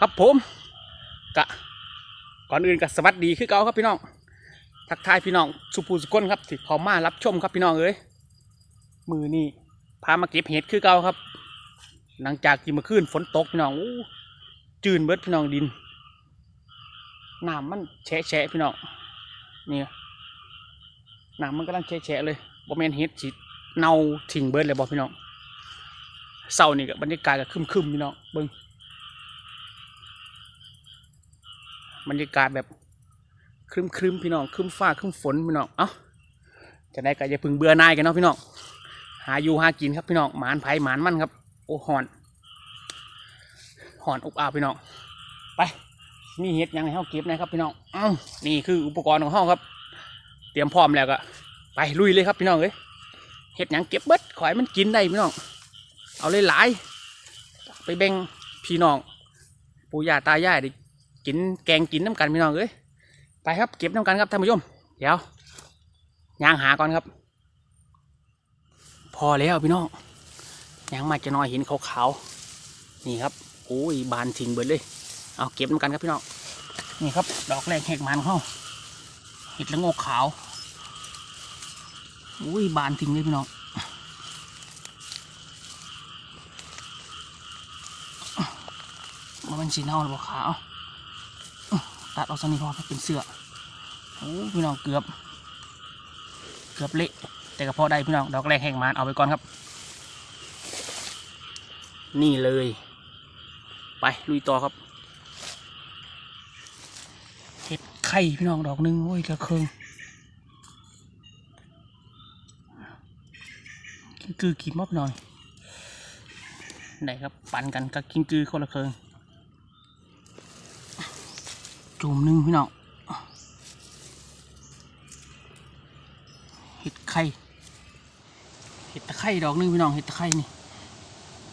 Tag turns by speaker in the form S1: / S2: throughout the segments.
S1: ครับผมกะก่อนอื่นก็สวัสดีคือเก่าครับพี่น้องทักทายพี่น้องสุภูสุกนครับที่เขามารับชมครับพี่น้องเอ้ยมือนี่พามาเก็บเห็ดคือเก่าครับ หลังจากที่เมื่อคืนฝนตกพี่น้องอู้จืนเบิดพี่น้องดินน้ำมันแฉะแฉะพี่น้องนี่น้ำมันกำลังแฉะแฉะเลยบ่แมนเห็ดสิเน่าทิ้งเบิดเลยบอกพี่น้องเศร้านี่กับบรรยากาศก็ครึมพี่น้องเบิ่ง บรรยากาศแบบครึมครึมๆพี่น้องครึมฟ้าครึมฝนพี่น้องเอ้าจะได้ก็อย่าพึงเบื่อหนายกันเนาะพี่น้องหาอยู่หากินครับพี่น้องหมานไผ่หมานมันครับ โอ้หอนหอนอุบอาบพี่น้องไปมีเห็ดยังให้เฮาเก็บนะครับพี่น้องอ้านี่คืออุปกรณ์ของเฮาครับ เตรียมพร้อมแล้วก็ไปลุยเลยครับพี่น้องเอ้ยเห็ดยังเก็บเบิดขอให้มันกินได้พี่น้องเอาเลยหลายไปแบ่งพี่น้องปู่ย่าตายายได้ กินแกงกินน้ำกันพี่น้องเอ้ยไปครับเก็บน้ำกันครับท่านผู้ชมเดี๋ยวย่างหาก่อนครับ พอแล้วพี่น้องย่างมาจะน้อยห็นขาวๆนี่ครับโอ้ยบานทิ้งเบิดเลยเอาเก็บน้ำกันครับพี่น้องนี่ครับ ดอกแรกแหกมันเข้าเห็ดละงกขาวโอ้ยบานทิ้งเลยพี่น้องมันเป็นสีเน่าหรือเปล่าขาว ดเอาสันนิพอเป็นเสื้อโอ้พี่น้องเกือบ เกือบเละแต่ก็พอได้พี่น้องดอกแรกแห้งมานเอาไปก่อนครับ นี่เลย ไปลุยต่อครับเห็ดไข่พี่น้องดอกหนึงโอ้ยกระเคืองกินกือกินมอบหน่อยไหนครับปั่นกันกับกินกือคนละเคือง จุ่มหนึ่งพี่น้องเห็ดไข่เห็ดตะไคร่ดอกหนึงพี่น้องเห็ดตะไคร่นี่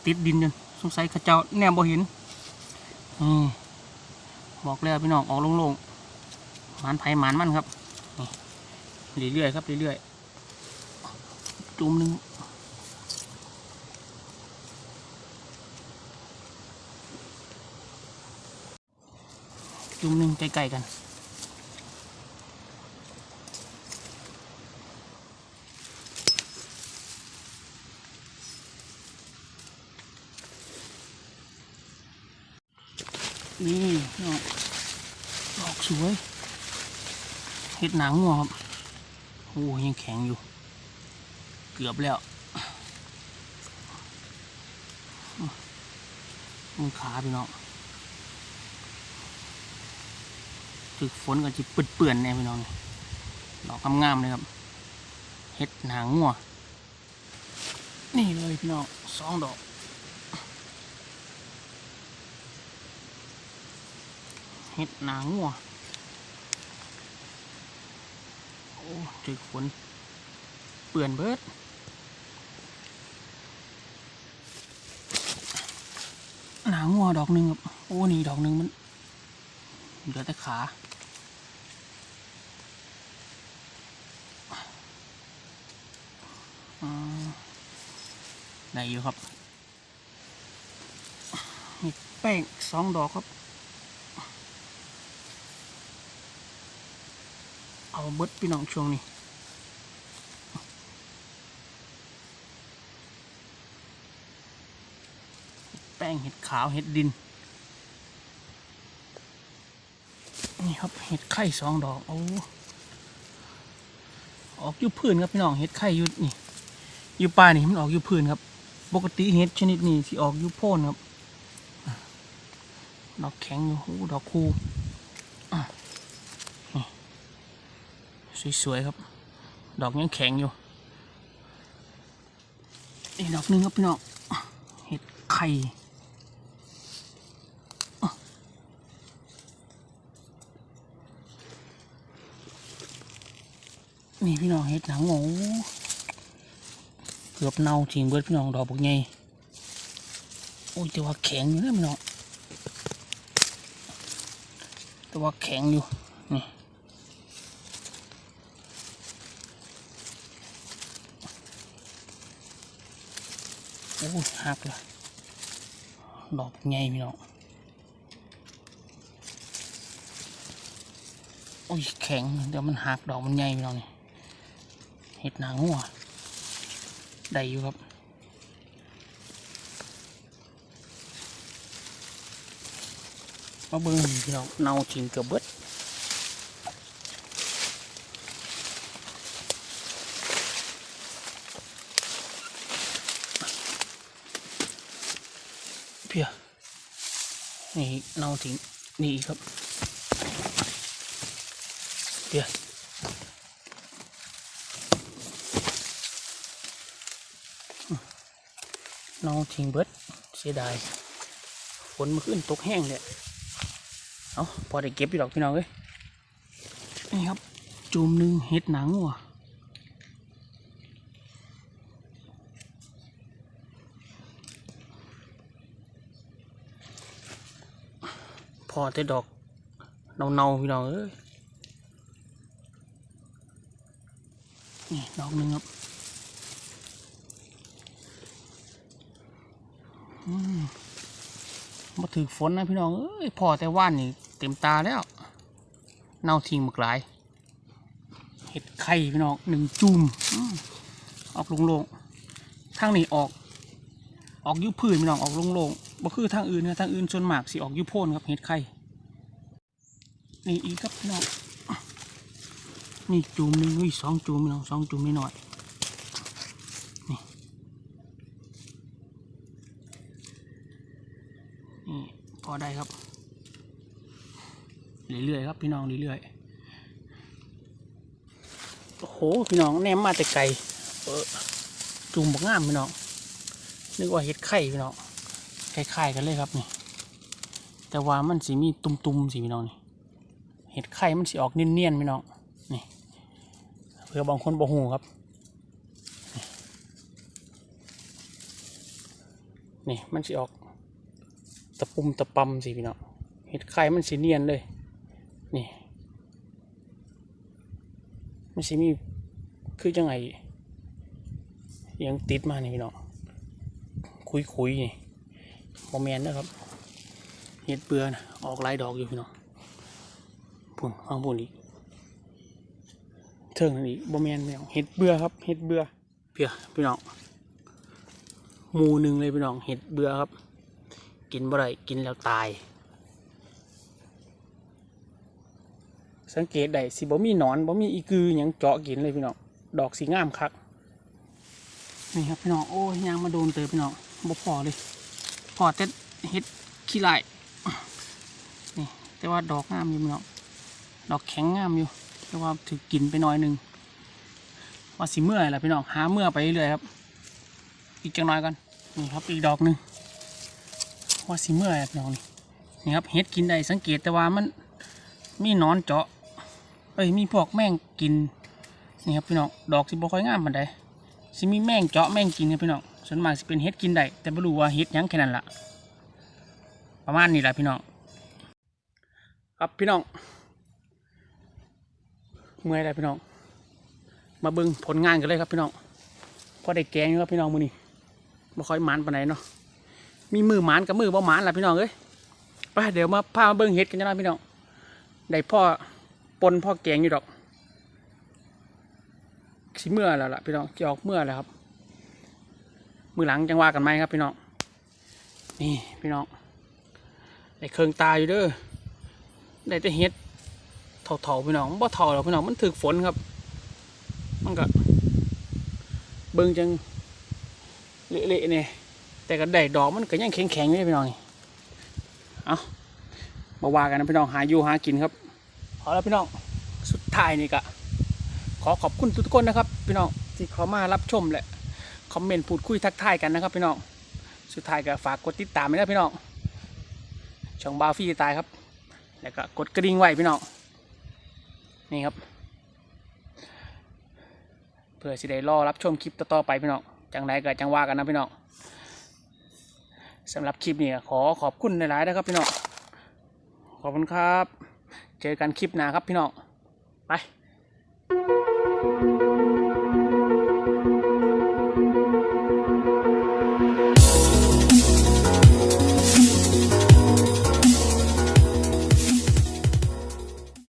S1: ติดดินจนสงสัยข้าเจ้าแนมบ่เห็นนี่บอกแล้วพี่น้องออกโล่งๆหมันไผ่หมันมันครับเรื่อยๆครับเรื่อยๆจุ่มหนึ่ง จุ่มหนึ่งใกล้ๆกัน นี่ดอกดอกสวยเห็ดหนังงัวครับโอ้ยังแข็งอยู่ เกือบแล้วมือขาพี่น้อง ถึกฝนก็จะเปื่อนๆแน่พี่น้องดอกงามๆเลยครับเห็ดหนังงัวนี่เลยพี่น้องสองดอกเห็ดหนางงัวโอ้ถึกฝนเปื่อนเบิดหนางัวดอกหนึ่งครับโอ้นี่ดอกหนึ่งมันเหลือแต่ขา อืม ได้อยู่ครับมีแป้งสองดอกครับ เอาเบิดพี่น้องช่วงนี้แป้งเห็ดขาวเห็ดดิน นี่ครับเห็ดไข่สองดอก โอ้ออกอยู่พื้นครับพี่น้องเห็ดไข่อยู่นี่ อยู่ป่านี่มันออกอยู่พื้นครับ ปกติเห็ดชนิดนี้ที่ออกอยู่โพ่นครับ ดอกแข็งอยู่โอ้ดอกคูสวยๆครับ ดอกยังแข็งอยู่อีกดอกนึงครับพี่น้องเห็ดไข่นี่พี่น้องเห็ดหนังหมู เกือบเน่าทิ้งเบิดพี่น้องดอกบักใหญ่โอ้ยแต่ว่าแข็งอยู่นะพี่น้องแต่ว่าแข็งอยู่นี่โอ้ยหักเลยดอกใหญ่พี่น้องโอ้ยแข็งเดี๋ยวมันหักดอกมันใหญ่พี่น้องนี่เห็ดหนางัว ได้อยู่ครับมาเบิ่งพี่น้องเนาทิ้งเกือบเบิดเพียนี่เนาทิ้งนี่อีกครับเดี๋ยว น้องทิ้งเบิดเสียดายฝนมื่อคืนตกแห้งเลยเอาพอได้เก็บอยู่ดอกพี่น้องเอ้ยนี่ครับ จุ่มหนึ่งเห็ดหนังวัวพอแต่ดอกเนาๆพี่น้องเอ้ยนี่ดอกหนึ่งครับ มาถือฝนนะพี่น้องเอ้ยพอแต่ว่านนี่เต็มตาแล้ว เน่าทิ้งหมกหลาย เห็ดไข่พี่น้องหนึ่งจุ่มอออกโลงๆทางนี้ออก ออกยุพื้นพี่น้องออกโลงๆบ่คือทางอื่นนะทางอื่นส่วนมากสิออกยุโพนครับเห็ดไข่นี่อีกครับพี่น้องนี่จูมหนึ่งอุ้ยสองจูมพี่น้องสองจูมนิดหน่อยนี่นี่พ อได้ครับ เรื่อยๆครับ พี่น้องเรื่อยๆ โอ้โห พี่น้องแนมมาแต่ไกลเออจูมบกงามพี่น้อง นึกว่าเห็ดไข่พี่น้องคล้ายๆกันเลยครับนี่ แต่ว่ามันสีมีตุ่มๆสิพี่น้องนี่ เห็ดไข่มันสีออกเนียนๆพี่น้อง นี่ เพื่อบางคนบ่หูครับนี่มันสิออก ตะปุ่มตะปำสิพี่น้องเห็ดไข่มันสีเนียนเลย นี่มันสิมีคือจังไงอิหยังติดมานี่พี่น้องคุยคุยๆนี่โมแมนนะครับเห็ดเบือนะออกลายดอกอยู่พี่น้องปุ่นข้างบนอีกเทิงนี่บ่แมนแมวเห็ดเบื่อครับเห็ดเบื่อเพียพี่น้องหมูหนึ่งเลยพี่น้องเห็ดเบื่อครับ กินบ่ได้กินแล้วตาย สังเกตได้สิบ่มีหนอนบ่มีอีกือหยังเจาะกินเลยพี่น้องดอกสีงามคักนี่ครับพี่น้องโอ้ยยางมาโดนเตยพี่น้องบ่พอเลยพอแต่เห็ดขี้ไล่นี่แต่ว่าดอกงามอยู่พี่น้องดอกแข็งงามอยู่แต่ว่าถือกินไปหน้อยหนึ่งว่าสิเมื่อยแหละพี่น้องหาเมื่อไปเรื่อยๆครับ อีกจังน้อยกันนี่ครับอีกดอกหนึ่ง ว่าสิเมื่อยพี่น้องนี่นี่ครับเห็ดกินได้สังเกตแต่ว่ามันมีนอนเจาะเอ้ยมีพวกแมงกินนี่ครับพี่น้องดอกสิบ่ค่อยงามปานใดสิมีแมงเจาะแมงกินครับพี่น้องส่วนมากสิเป็นเห็ดกินได้แต่ไม่รู้ว่าเห็ดยังแค่นั้นละประมาณนี้แหละพี่น้องครับพี่น้องเมื่อยแล้วพี่น้อง มาเบิ่งผลงานกันเลยครับพี่น้องพอได้แกงอยู่ครับพี่น้องมือนี้บ่ค่อยมานปานไหนใดเนาะ มีมือหมานกับมือบ่หมานล่ะพี่น้องเอ้ยไปเดี๋ยวมาพามาเบิ่งเห็ดกันจะได้พี่น้องได้พ่อปนพ่อแกงอยู่ดอกสิเมื่อแล้วล่ะพี่น้องจะออกเมื่อแล้วครับ มือหลังจังว่ากันไหมครับพี่น้องนี่พี่น้องได้เครื่องตาอยู่เด้อได้แต่เห็ดเถาๆพี่น้องบ่เถาหรอกพี่น้องมันถึกฝนครับ มันก็เบิ่งจังเละๆเนี่ย แต่ก็ได้ดอกมันก็ยังแข็งๆอยู่เลยพี่น้องนี่เอามาว่ากันนะพี่น้องหาอยู่หากินครับเอาแล้วพี่น้องสุดท้ายนี่ก็ขอขอบคุณทุกคนนะครับ พี่น้องที่เขามารับชมและคอมเมนต์พูดคุยทักทายกันนะครับ พี่น้องสุดท้ายก็ฝากกดติดตามไว้นะพี่น้องช่องบาฟี่ตายครับ แล้วก็กดกระดิ่งไว้พี่น้องนี่ครับเพื่อสิได้รอรับชมคลิปต่อๆไปพี่น้องจังไรก็จังว่ากันนะพี่น้อง สำหรับคลิปนี้ขอขอบคุณหลายๆนะครับพี่น้องขอบคุณครับ เจอกันคลิปหน้าครับพี่น้องไป